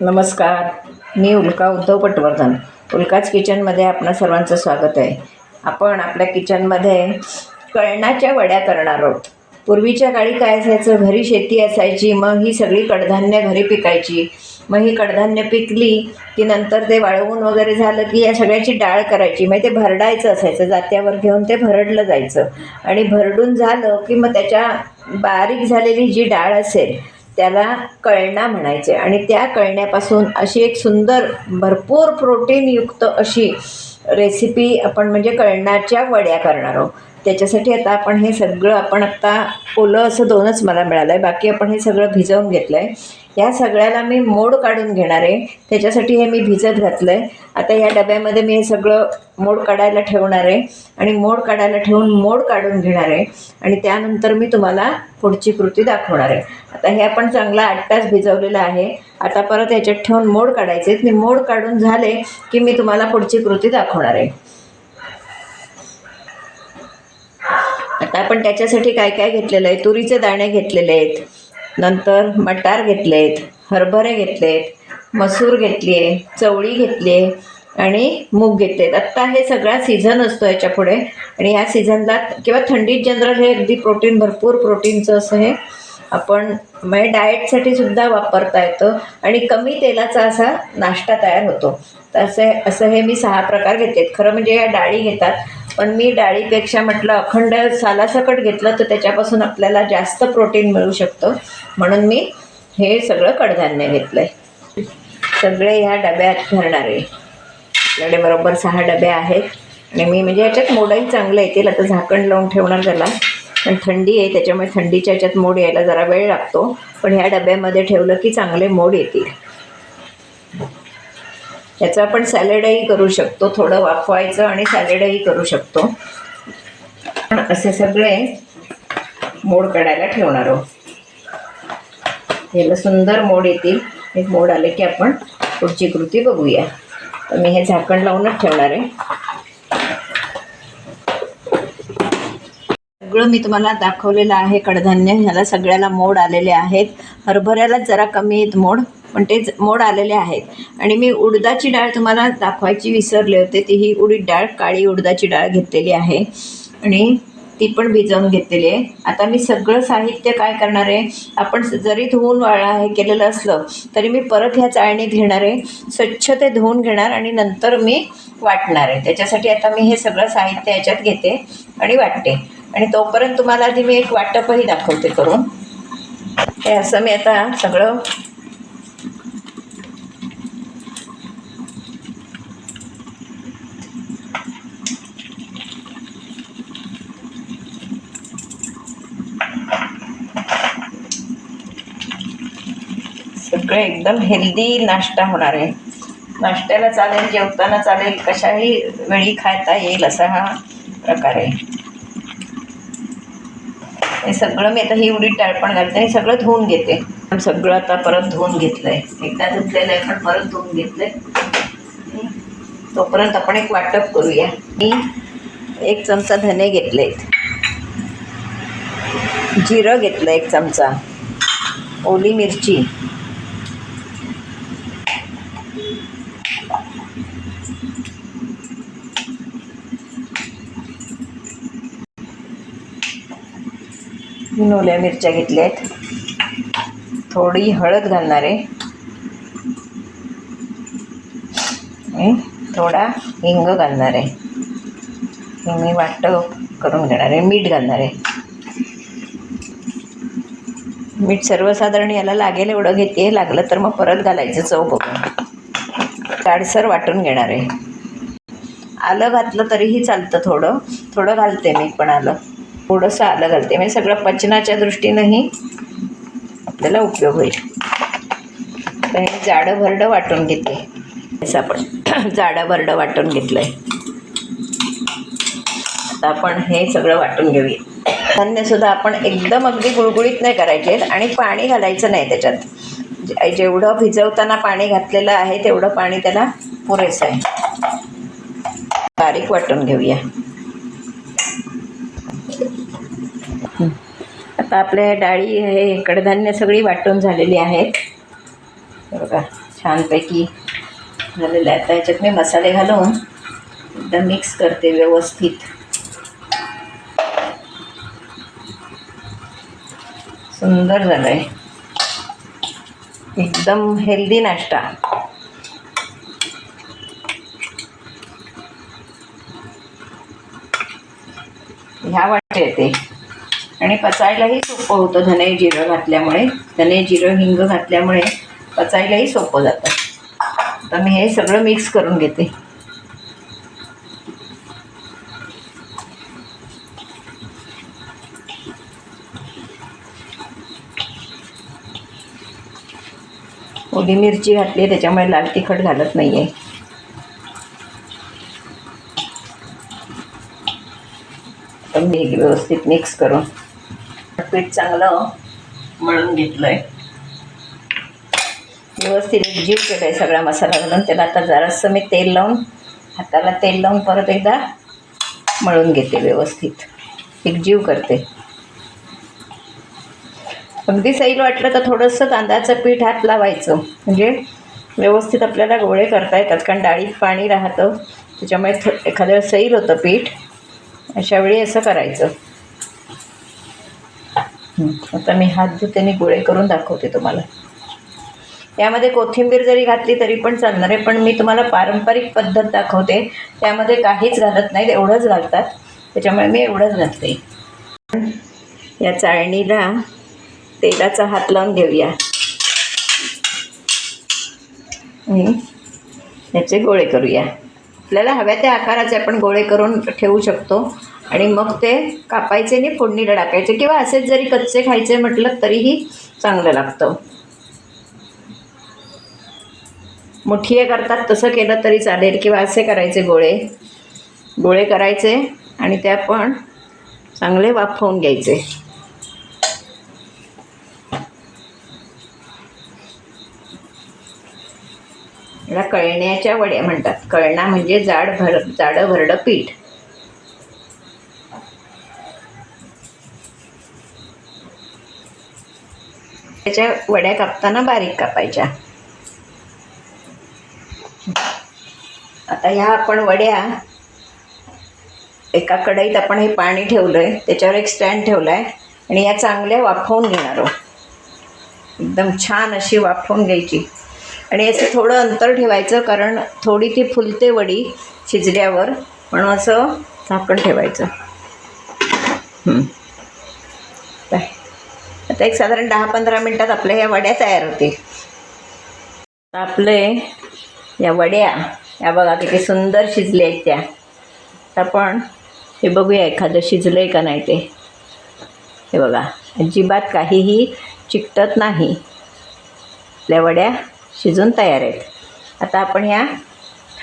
नमस्कार. मी उल्का उद्धव पटवर्धन. उल्काच किचनमध्ये आपणा सर्वांचं स्वागत आहे. आपण आपल्या किचनमध्ये कळणाच्या वड्या करणार आहोत. पूर्वीच्या काळी काय असायचं? घरी शेती असायची मग ही सगळी कडधान्य घरी पिकायची. मग ही कडधान्य पिकली की नंतर ते वाळवून वगैरे झालं की या सगळ्याची डाळ करायची. मग ते भरडायचं असायचं जात्यावर घेऊन ते भरडलं जायचं. आणि भरडून झालं की मग त्याच्या बारीक झालेली जी डाळ असेल त्याला कळणा म्हणायचे. आणि त्या कळण्यापासून अशी एक सुंदर भरपूर प्रोटीनयुक्त अशी रेसिपी आपण म्हणजे कळणाच्या वड्या करणार आहोत. त्याच्यासाठी आता आपण हे सगळं आपण आत्ता ओलं असं दोनच मला मिळालं आहे बाकी आपण हे सगळं भिजवून घेतलं आहे या सगळ्याला मी मोड काढून घेणार आहे. त्याच्यासाठी हे मी भिजत घातलं आहे आता या डब्यामध्ये मी हे सगळं मोड काढायला ठेवणार आहे. आणि मोड काढायला ठेवून मोड काढून घेणार आहे. आणि त्यानंतर मी तुम्हाला पुढची कृती दाखवणार आहे. आता हे आपण चांगला आठ तास भिजवलेलं आहे. आता परत याच्यात ठेवून मोड काढायचे आहेत. मी मोड काढून झाले की मी तुम्हाला पुढची कृती दाखवणार आहे. आता आपण त्याच्यासाठी काय काय घेतलेलं आहे? तुरीचे दाणे घेतलेले आहेत. नंतर मटार घेतले आहेत हरभरे घेतले आहेत मसूर घेतली आहे चवळी घेतली आहे आणि मूग घेतले आहेत आत्ता हे सगळा सीझन असतो याच्यापुढे आणि ह्या सीझनला किंवा थंडीत जनरल हे अगदी प्रोटीन भरपूर प्रोटीनचं असं हे आपण म्हणजे डाएटसाठी सुद्धा वापरता येतं. आणि कमी तेलाचा असा नाश्ता तयार होतो. तर असं असं हे मी सहा प्रकार घेते खरं म्हणजे या डाळी घेतात. पण मी डाळीपेक्षा म्हटलं अखंड सालासकट घेतलं तर त्याच्यापासून आपल्याला जास्त प्रोटीन मिळू शकतं. म्हणून मी हे सगळं कडधान्य घेतलं आहे सगळे ह्या डब्यात भरणार आहे. आपल्याकडे बरोबर सहा डबे आहेत. आणि मी म्हणजे याच्यात मोडही चांगलं येतील आता झाकण लावून ठेवणार त्याला. पण थंडी आहे त्याच्यामुळे थंडीच्या याच्यात मोड यायला जरा वेळ लागतो. पण ह्या डब्यामध्ये ठेवलं की चांगले मोड येतील. याचं आपण सॅलेडही करू शकतो थोडं वाफवायचं आणि सॅलेडही करू शकतो. पण असे सगळे मोड काढायला ठेवणार आहोत. याला सुंदर मोड येतील. एक मोड आले की आपण पुढची कृती बघूया. तर मी हे झाकण लावूनच ठेवणार आहे. सगळं मी तुम्हाला दाखवलेलं आहे कडधान्य. ह्याला सगळ्याला मोड आलेले आहेत. हरभऱ्याला जरा कमी आहेत मोड. पण ते मोड आलेले आहेत. आणि मी उडदाची डाळ तुम्हाला दाखवायची विसरले होते ती ही उडीद डाळ काळी उडदाची डाळ घेतलेली आहे. आणि ती पण भिजवून घेतलेली आहे. आता मी सगळं साहित्य काय करणार आहे? आपण जरी धुवून वाळा हे केलेलं असलं तरी मी परत ह्या चाळणीत घेणार आहे स्वच्छ ते धुवून घेणार आणि नंतर मी वाटणार आहे. त्याच्यासाठी आता मी हे सगळं साहित्य याच्यात घेते आणि वाटते. आणि तोपर्यंत तुम्हाला आधी मी एक वाटपही दाखवते करून. हे असं मी आता सगळं सगळं एकदम हेल्दी नाश्ता होणार आहे. नाश्त्याला चालेल जेवताना चालेल कशाही वेळी खाता येईल असा हा प्रकार आहे. हे सगळं मी आता ही उडी टाळपण घालते आणि सगळं धुवून घेते. सगळं आता परत धुवून घेतलं आहे एकदा धुतलेलं आहे पण परत धुवून घेतलं आहे तोपर्यंत आपण एक वाटप करूया. मी एक चमचा धने घेतले जिरं घेतलं एक चमचा. ओली मिरची. ओल्या मिरच्या घेतल्या आहेत थोडी हळद घालणार आहे. थोडा हिंग घालणार आहे. हे मी वाटतं करून घेणार आहे. मीठ घालणार आहे. मीठ सर्वसाधारण याला लागेल एवढं घेते लागलं तर मग परत घालायचं चव बघून. जाडसर वाटून घेणार आहे. आलं घातलं तरीही चालतं थोडं. थोडं घालते मी पण आलं. थोडंसं आलं घालते. म्हणजे सगळं पचनाच्या दृष्टीनंही आपल्याला उपयोग होईल. तर हे जाडं भरडं वाटून घेते. असं आपण जाडं भरडं वाटून घेतलं आहे आता आपण हे सगळं वाटून घेऊया. धान्यसुद्धा आपण एकदम अगदी गुळगुळीत नाही करायचे आणि पाणी घालायचं नाही त्याच्यात. म्हणजे जेवढं भिजवताना पाणी घातलेलं आहे तेवढं पाणी त्याला पुरेसं आहे. बारीक वाटून घेऊया. आता आपल्या डाळी हे कडधान्य सगळी वाटून झालेली आहेत. बघा छानपैकी झालेलं आहे. आता याच्यात मी मसाले घालून एकदम मिक्स करते व्यवस्थित. सुंदर झालं आहे एकदम हेल्दी नाश्ता. ह्या वाटते येते आणि पचायलाही सोपं होतं धने जिरं घातल्यामुळे. धने जिरं हिंग घातल्यामुळे पचायलाही सोपं जातं. तर मी हे सगळं मिक्स करून घेते. ओली मिरची घातली त्याच्यामुळे लाल तिखट घालत नाही आहे तर मी व्यवस्थित मिक्स करून पीठ चांगलं मळून घेतलं आहे व्यवस्थित जीव केलं आहे सगळा मसाला घालून. त्याला आता जरासं मी तेल लावून हाताला तेल लावून परत एकदा मळून घेते व्यवस्थित. एक जीव करते. अगदी सैल वाटलं तर थोडंसं तांदळाचं पीठ हात लावायचं. म्हणजे व्यवस्थित आपल्याला गोळे करता येतात. कारण डाळीत पाणी राहतं. त्याच्यामुळे थ एखाद्या सैल होतं पीठ. अशावेळी असं करायचं. आता मी हात धुतेने गोळे करून दाखवते तुम्हाला. यामध्ये कोथिंबीर जरी घातली तरी पण चालणार आहे पण मी तुम्हाला पारंपरिक पद्धत दाखवते. त्यामध्ये काहीच घालत नाहीत एवढंच घालतात. त्याच्यामुळे मी एवढंच घालते. या चाळणीला तेलाचा हात लावून घेऊया. याचे गोळे करूया. आपल्याला हव्या त्या आकाराचे आपण गोळे करून ठेवू शकतो. आणि मग ते कापायचे आणि फोडणीला टाकायचे. किंवा असेच जरी कच्चे खायचे म्हटलं तरीही चांगलं लागतं. मुठीये करतात तसं केलं तरी चालेल. किंवा असे करायचे गोळे. गोळे करायचे आणि ते आपण चांगले वाफवून घ्यायचे. याला कळण्याच्या वड्या म्हणतात. कळणा म्हणजे जाड भर जाडं भरडं पीठ. त्याच्या वड्या कापताना बारीक कापायच्या. आता ह्या आपण वड्या एका कढईत आपण हे पाणी ठेवलं आहे त्याच्यावर एक स्टँड ठेवला आहे आणि या चांगल्या वाफवून घेणार आहोत. एकदम छान अशी वाफवून घ्यायची. आणि असं थोडं अंतर ठेवायचं कारण थोडी ती फुलते वडी शिजल्यावर म्हणून असं झाकण ठेवायचं. हं. आता एक साधारण दहा पंधरा मिनटात आपल्या ह्या वड्या तयार होतील. आपले या वड्या या बघा किती सुंदर शिजल्या आहेत त्या. आपण हे बघूया एखादं शिजलं आहे का नाही ते. हे बघा अजिबात काहीही चिकटत नाही. आपल्या वड्या शिजून तयार आहेत. आता आपण ह्या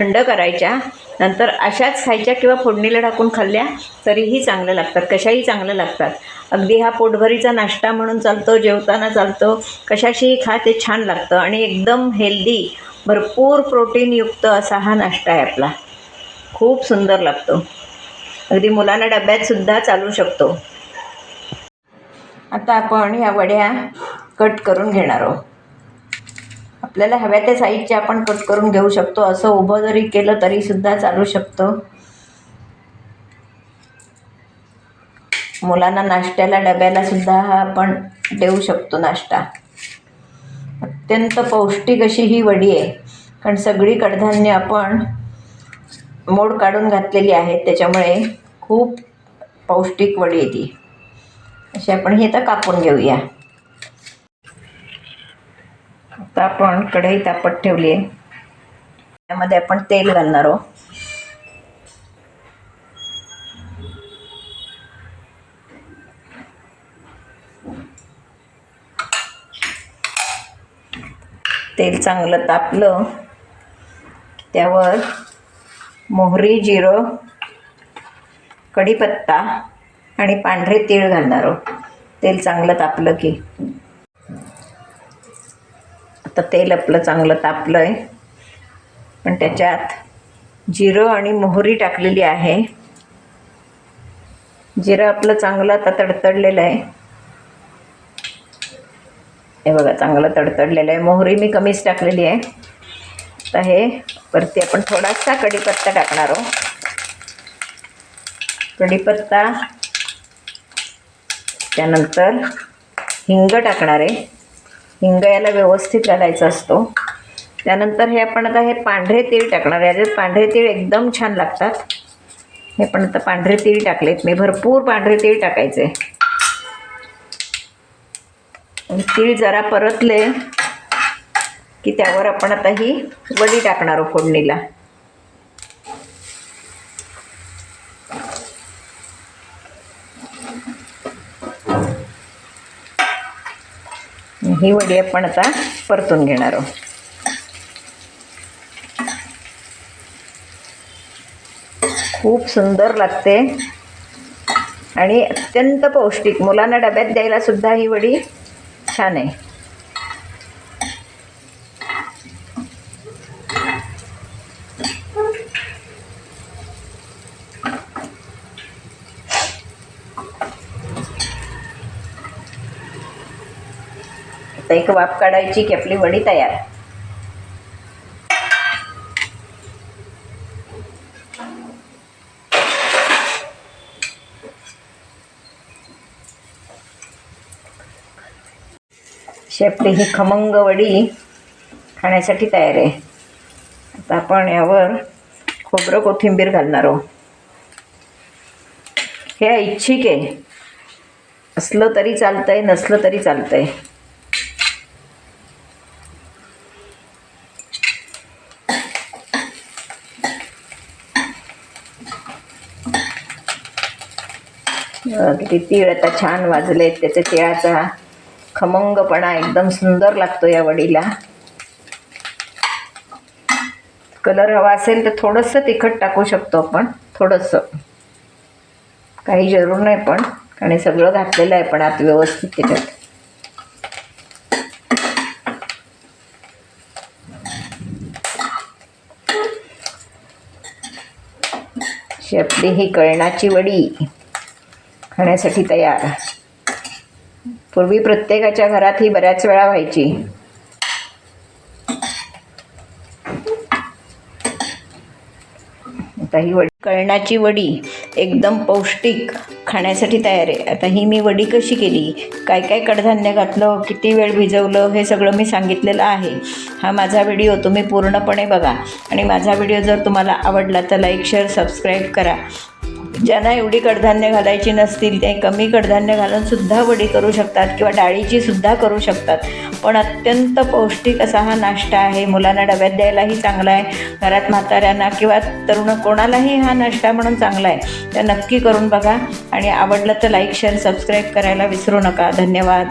थंड करायच्या नंतर अशाच खायच्या किंवा फोडणीला टाकून खाल्ल्या तरीही चांगलं लागतात. कशाही चांगलं लागतात. अगदी हा पोटभरीचा नाश्ता म्हणून चालतो जेवताना चालतो कशाशीही खा ते छान लागतं. आणि एकदम हेल्दी भरपूर प्रोटीनयुक्त असा हा नाश्ता आहे आपला. खूप सुंदर लागतो. अगदी मुलांना डब्यातसुद्धा चालू शकतो. आता आपण ह्या वड्या कट करून घेणार आहोत. आपल्याला हव्या त्या साईजच्या आपण कट करून घेऊ शकतो. असं उभं जरी केलं तरीसुद्धा चालू शकतं. मुलांना नाश्त्याला डब्याला सुद्धा हा आपण देऊ शकतो नाश्ता. अत्यंत पौष्टिक अशी ही वडी आहे. कारण सगळी कडधान्य आपण मोड काढून घातलेली आहेत त्याच्यामुळे खूप पौष्टिक वडी आहे ती. अशी आपण ही आता कापून घेऊया. आता आपण कढई तापत ठेवली आहे. त्यामध्ये आपण तेल घालणार आहोत. तेल चांगलं तापलं त्यावर मोहरी जिरं कढीपत्ता आणि पांढरे तीळ घालणार आहोत. तेल चांगलं तापलं की. तर तेल आपलं चांगलं तापलं आहे पण त्याच्यात जिरं आणि मोहरी टाकलेली आहे. जिरं आपलं चांगलं आता तडतडलेलं आहे. हे बघा चांगलं तडतडलेलं आहे. मोहरी मी कमीच टाकलेली आहे. आता हे वरती आपण थोडासा कढीपत्ता टाकणार आहोत. कढीपत्ता त्यानंतर हिंग टाकणार आहे. हिंग याला व्यवस्थित घालायचा असतो. त्यानंतर हे आपण आता हे पांढरे तीळ टाकणार याच्यात पांढरे तीळ एकदम छान लागतात. हे पण आता पांढरे तीळ टाकलेत. मी भरपूर पांढरे तीळ टाकायचे. तीळ जरा परतले की त्यावर आपण आता ही वडी टाकणार आहोत फोडणीला. ही वडी आपण आता परतून घेणार आहोत. खूप सुंदर लागते. आणि अत्यंत पौष्टिक. मुलांना डब्यात द्यायला सुद्धा ही वडी छान आहे. आता एक वाफ काढायची की आपली वडी तयार. शेपटी ही खमंग वडी खाण्यासाठी तयार आहे. आता आपण यावर खोबरं कोथिंबीर घालणार आहोत. हे ऐच्छिक आहे. असलं तरी चालतंय नसलं तरी चालतंय. किती तीळ आता छान वाजलेत. त्याच्या तिळाचा खमंगपणा एकदम सुंदर लागतो या वडीला. कलर हवा असेल तर थोडंसं तिखट टाकू शकतो आपण. थोडंसं. काही जरूर नाही पण आणि सगळं घातलेलं आहे पण आत व्यवस्थित त्याच्यात. शेपली ही कळणाची वडी. खाण्यासाठी तयार. पूर्वी प्रत्येकाच्या घरात ही बऱ्याच वेळा व्हायची. आता ही वडी कळणाची वडी एकदम पौष्टिक खाण्यासाठी तयार आहे. आता ही मी वडी कशी केली? काय काय कडधान्य घातलं? किती वेळ भिजवलं? हे सगळं मी सांगितलेलं आहे. हा माझा व्हिडिओ तुम्ही पूर्णपणे बघा. आणि माझा व्हिडिओ जर तुम्हाला आवडला तर लाईक शेअर सबस्क्राईब करा. ज्यांना एवढी कडधान्य घालायची नसतील ते कमी कडधान्य घालून सुद्धा वडी करू शकतात किंवा डाळीची सुद्धा करू शकतात. पण अत्यंत पौष्टिक असा हा नाश्ता आहे. मुलांना डब्यात द्यायलाही चांगला आहे. घरात म्हाताऱ्यांना किंवा तरुण कोणालाही हा नाश्ता म्हणून चांगला आहे. तर नक्की करून बघा. आणि आवडलं तर लाईक शेअर सबस्क्राईब करायला विसरू नका. धन्यवाद.